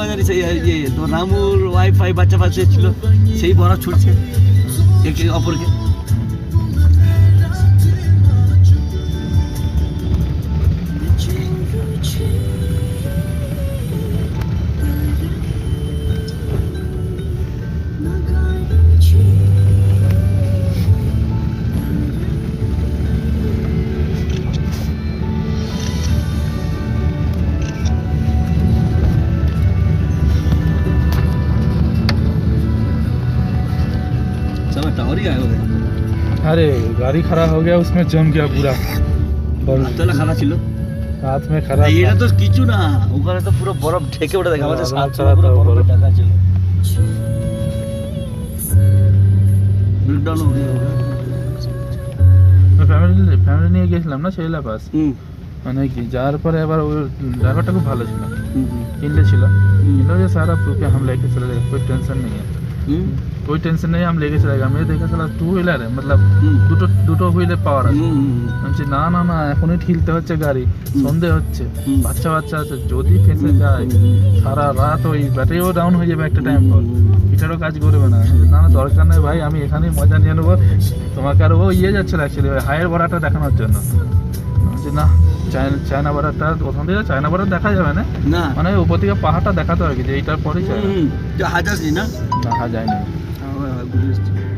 বাজারে সেই ইয়ে রামুর ওয়াইফাই বাচ্চা বাচ্চা ছিল সেই বড় ছুটছে একে অপরকে। अरे गाड़ी खड़ा हो गया उसमें जम गया पूरा और রাতবেলা খারাপ ছিল रात में खराब এই এটা তো কিছু না ওখানে তো পুরো বরফ ঢেকে ওঠে দেখা আমাদের হ্যাঁ, সাত সময় পুরো রাত বরফে বরফ। ঢাকা ছিল ব্রেকডাউন হবে ফ্যামিলি ফ্যামিলি নিয়ে গেছিলাম না সেইলা পাস হুম মানে কি যাওয়ার পরে এবার ওই ড্রাইভারটা খুব ভালো ছিল হুম হুম किले छिला किलो ये सारा प्रूफ हम लेके चले जाएंगे कोई टेंशन नहीं है হুম कोई टेंशन नहीं है हम लेके चलेगा मैं देखा चला টু হুইলার मतलब হুম দুটো দুটো হুইলে পাওয়ার আছে হুম বলছি না না না এখনই ঠিলতে হচ্ছে গাড়ি সন্ধে হচ্ছে হুম। বাচ্চা বাচ্চা আছে যদি ফেসে যায় সারা রাত ওই ব্যাটারিও ডাউন হয়ে যাবে একটা টাইম পর এটারও কাজ করবে না আমি বলছি, না না দরকার নেই ভাই আমি এখানেই মজা নিয়ে নেবো তোমাকে আর ও ইয়ে যাচ্ছিল অ্যাকচুয়ালি ওই হায়ার বড়াটা দেখানোর জন্য আমি বলছি, না চায়না চায়না বড়াটা ওখান থেকে চায়না বড়া দেখা যাবে না না মানে উপর থেকে পাহাড়টা দেখাতে হবে কি যে এইটার পরেই চায়না হুম যা হাজার না দেখা যায় না Аллах, будешь.